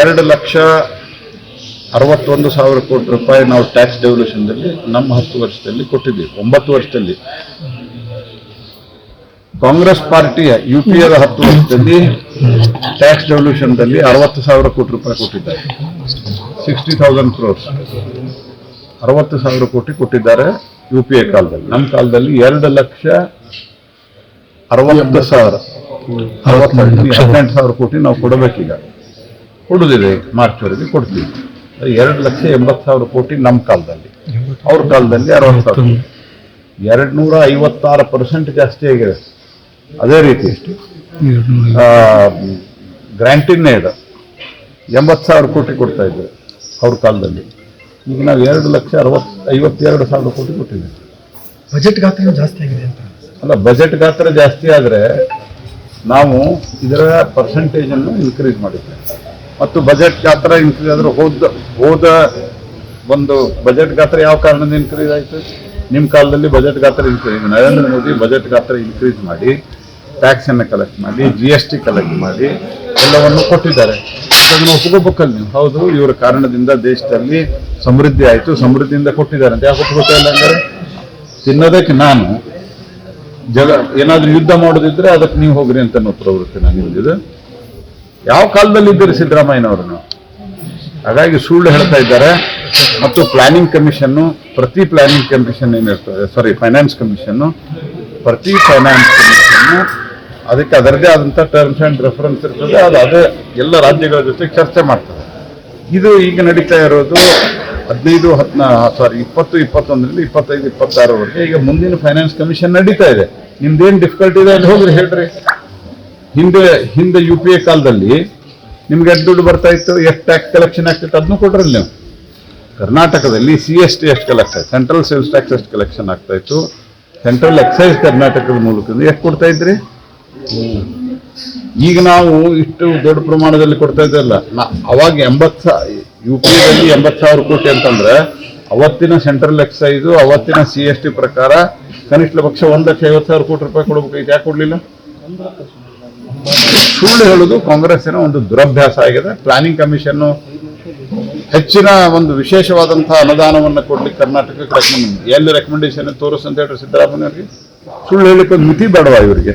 ಎರಡು ಲಕ್ಷ ಅರವತ್ತೊಂದು ಸಾವಿರ ಕೋಟಿ ರೂಪಾಯಿ ನಾವು ಟ್ಯಾಕ್ಸ್ ಡೆವಲ್ಯೂಷನ್ದಲ್ಲಿ ನಮ್ಮ ಹತ್ತು ವರ್ಷದಲ್ಲಿ ಕೊಟ್ಟಿದ್ದೀವಿ, ಒಂಬತ್ತು ವರ್ಷದಲ್ಲಿ. ಕಾಂಗ್ರೆಸ್ ಪಾರ್ಟಿಯ ಯು ಪಿ ಎದ ಹತ್ತು ವರ್ಷದಲ್ಲಿ ಟ್ಯಾಕ್ಸ್ ಡೆವಲ್ಯೂಷನ್ದಲ್ಲಿ ಅರವತ್ತು ಸಾವಿರ ಕೋಟಿ ರೂಪಾಯಿ ಕೊಟ್ಟಿದ್ದಾರೆ. ಸಿಕ್ಸ್ಟಿ ತೌಸಂಡ್ ಕ್ರೋರ್ಸ್ ಅರವತ್ತು ಸಾವಿರ ಕೋಟಿ ಕೊಟ್ಟಿದ್ದಾರೆ ಯು ಪಿ ಎ ಕಾಲದಲ್ಲಿ. ನಮ್ಮ ಕಾಲದಲ್ಲಿ ಎರಡು ಲಕ್ಷ ಅರವತ್ತು ಸಾವಿರ ಅರವತ್ತು ಹದಿನೆಂಟು ಸಾವಿರ ಕೋಟಿ ನಾವು ಕೊಡಬೇಕೀಗ. ಕೊಡುದಿದೆ ಮಾರ್ಚ್ವರೆಗೆ ಕೊಡ್ತೀವಿ. ಎರಡು ಲಕ್ಷ ಎಂಬತ್ತು ಸಾವಿರ ಕೋಟಿ ನಮ್ಮ ಕಾಲದಲ್ಲಿ. ಅವ್ರ ಕಾಲದಲ್ಲಿ ಅರವತ್ತು ಸಾವಿರ. ಎರಡು ನೂರ ಐವತ್ತಾರು ಪರ್ಸೆಂಟ್ ಜಾಸ್ತಿ ಆಗಿದೆ. ಅದೇ ರೀತಿ. ಗ್ರ್ಯಾಂಟಿನ್ನೇ ಇದೆ. ಎಂಬತ್ತು ಸಾವಿರ ಕೋಟಿ ಕೊಡ್ತಾ ಇದ್ದೇವೆ ಅವ್ರ ಕಾಲದಲ್ಲಿ. ಈಗ ನಾವು ಎರಡು ಲಕ್ಷ ಅರವತ್ತು ಐವತ್ತೆರಡು ಸಾವಿರ ಕೋಟಿ ಕೊಟ್ಟಿದ್ದೀವಿ. ಬಜೆಟ್ ಗಾತ್ರ ಜಾಸ್ತಿ ಆಗಿದೆ ಅಂತ. ಅಲ್ಲ ಬಜೆಟ್ ಗಾತ್ರ ಜಾಸ್ತಿ ಆದರೆ ನಾವು ಇದರ ಪರ್ಸೆಂಟೇಜನ್ನು ಇನ್ಕ್ರೀಸ್ ಮಾಡಿದ್ದೇವೆ. ಮತ್ತು ಬಜೆಟ್ ಗಾತ್ರ ಇನ್ಕ್ರೀಸ್ ಆದ್ರೆ ಹೋದ ಹೋದ ಒಂದು ಬಜೆಟ್ ಗಾತ್ರ ಯಾವ ಕಾರಣದಿಂದ ಇನ್ಕ್ರೀಸ್ ಆಯಿತು? ನಿಮ್ಮ ಕಾಲದಲ್ಲಿ ಬಜೆಟ್ ಗಾತ್ರ ಇನ್ಕ್ರೀಸ್ ನರೇಂದ್ರ ಮೋದಿ ಬಜೆಟ್ ಗಾತ್ರ ಇನ್ಕ್ರೀಸ್ ಮಾಡಿ ಟ್ಯಾಕ್ಸನ್ನು ಕಲೆಕ್ಟ್ ಮಾಡಿ ಜಿ ಎಸ್ ಟಿ ಕಲೆಕ್ಟ್ ಮಾಡಿ, ಎಲ್ಲವನ್ನು ಕೊಟ್ಟಿದ್ದಾರೆ. ಅದನ್ನು ಒಪ್ಕೋಬೇಕಲ್ಲ ನೀವು. ಹೌದು, ಇವರ ಕಾರಣದಿಂದ ದೇಶದಲ್ಲಿ ಸಮೃದ್ಧಿ ಆಯಿತು, ಸಮೃದ್ಧಿಯಿಂದ ಕೊಟ್ಟಿದ್ದಾರೆ ಅಂತ ಯಾಕೆ ಒಪ್ಕೋತಾ ಇಲ್ಲ ಅಂದರೆ, ತಿನ್ನೋದಕ್ಕೆ ನಾನು ಜಗ ಏನಾದರೂ ಯುದ್ಧ ಮಾಡೋದಿದ್ರೆ ಅದಕ್ಕೆ ನೀವು ಹೋಗ್ರಿ ಅಂತ ಅನ್ನೋ ಪ್ರವೃತ್ತಿ ನಾನು ಯಾವ ಕಾಲದಲ್ಲಿ ಇದ್ದೀರಿ ಸಿದ್ದರಾಮಯ್ಯನವರು ಹಾಗಾಗಿ ಸುಳ್ಳು ಹೇಳ್ತಾ ಇದ್ದಾರೆ. ಮತ್ತು ಪ್ಲಾನಿಂಗ್ ಕಮಿಷನ್ನು ಪ್ರತಿ ಪ್ಲಾನಿಂಗ್ ಕಮಿಷನ್ ಏನಿರ್ತದೆ ಸಾರಿ ಫೈನಾನ್ಸ್ ಕಮಿಷನ್ನು ಪ್ರತಿ ಫೈನಾನ್ಸ್ ಕಮಿಷನ್ನು ಅದಕ್ಕೆ ಅದರದೇ ಆದಂಥ ಟರ್ಮ್ಸ್ ಆ್ಯಂಡ್ ರೆಫರೆನ್ಸ್ ಇರ್ತದೆ. ಅದು ಅದೇ ಎಲ್ಲ ರಾಜ್ಯಗಳ ಜೊತೆ ಚರ್ಚೆ ಮಾಡ್ತದೆ. ಇದು ಈಗ ನಡೀತಾ ಇರೋದು ಹದಿನೈದು, ಹದಿನಾ ಸಾರಿ ಇಪ್ಪತ್ತು, ಇಪ್ಪತ್ತೊಂದರಿಂದ ಇಪ್ಪತ್ತೈದು, ಇಪ್ಪತ್ತಾರವರೆಗೆ ಈಗ ಮುಂದಿನ ಫೈನಾನ್ಸ್ ಕಮಿಷನ್ ನಡೀತಾ ಇದೆ. ನಿಮ್ದೇನು ಡಿಫಿಕಲ್ಟಿ ಇದೆ ಅಂತ ಹೋಗ್ರಿ ಹೇಳ್ರಿ. ಹಿಂದೆ ಹಿಂದೆ ಯು ಪಿ ಎ ಕಾಲದಲ್ಲಿ ನಿಮ್ಗೆ ಎಷ್ಟು ದುಡ್ಡು ಬರ್ತಾ ಇತ್ತು? ಎಷ್ಟು ಟ್ಯಾಕ್ಸ್ ಕಲೆಕ್ಷನ್ ಆಗ್ತಿತ್ತು? ಅದನ್ನು ಕೊಟ್ರಲ್ಲ ನೀವು. ಕರ್ನಾಟಕದಲ್ಲಿ ಸಿ ಎಸ್ ಟಿ ಎಷ್ಟು ಕಲೆಕ್ಟ್ ಸೆಂಟ್ರಲ್ ಸೇಲ್ಸ್ ಟ್ಯಾಕ್ಸ್ ಎಷ್ಟು ಕಲೆಕ್ಷನ್ ಆಗ್ತಾ ಇತ್ತು? ಸೆಂಟ್ರಲ್ ಎಕ್ಸೈಸ್ ಕರ್ನಾಟಕದ ಮೂಲಕ ಎಷ್ಟು ಕೊಡ್ತಾ ಇದ್ರಿ? ಈಗ ನಾವು ಇಷ್ಟು ದೊಡ್ಡ ಪ್ರಮಾಣದಲ್ಲಿ ಕೊಡ್ತಾ ಇದ್ದಲ್ಲ. ಅವಾಗ ಎಂಬತ್ತು ಯು ಪಿ ಎಲ್ಲಿ ಎಂಬತ್ತು ಸಾವಿರ ಕೋಟಿ ಅಂತಂದ್ರೆ ಅವತ್ತಿನ ಸೆಂಟ್ರಲ್ ಎಕ್ಸೈಸ್ ಅವತ್ತಿನ ಸಿ ಎಸ್ ಟಿ ಪ್ರಕಾರ ಕನಿಷ್ಠ ಪಕ್ಷ ಒಂದು ಲಕ್ಷ ಐವತ್ತು ಸಾವಿರ ಕೋಟಿ ರೂಪಾಯಿ ಕೊಡಬೇಕಾಯ್ತು. ಯಾಕೆ ಕೊಡ್ಲಿಲ್ಲ? ಸುಳ್ಳು ಹೇಳುವುದು ಕಾಂಗ್ರೆಸ್ಸಿನ ಒಂದು ದುರಭ್ಯಾಸ ಆಗಿದೆ. ಪ್ಲಾನಿಂಗ್ ಕಮಿಷನ್ ಹೆಚ್ಚಿನ ಒಂದು ವಿಶೇಷವಾದಂತಹ ಅನುದಾನವನ್ನು ಕೊಡ್ಲಿಕ್ಕೆ ಕರ್ನಾಟಕಕ್ಕೆ ರೆಕಮೆಂಡ್ ಎಲ್ಲಿ ರೆಕಮೆಂಡೇಶನ್ ತೋರಿಸ್ ಅಂತ ಹೇಳಿ ಸಿದ್ದರಾಮಯ್ಯ ಅವರಿಗೆ? ಸುಳ್ಳು ಹೇಳಿಕ್ಕೆ ಒಂದು ಮಿತಿ ಬೇಡವಾ ಇವರಿಗೆ?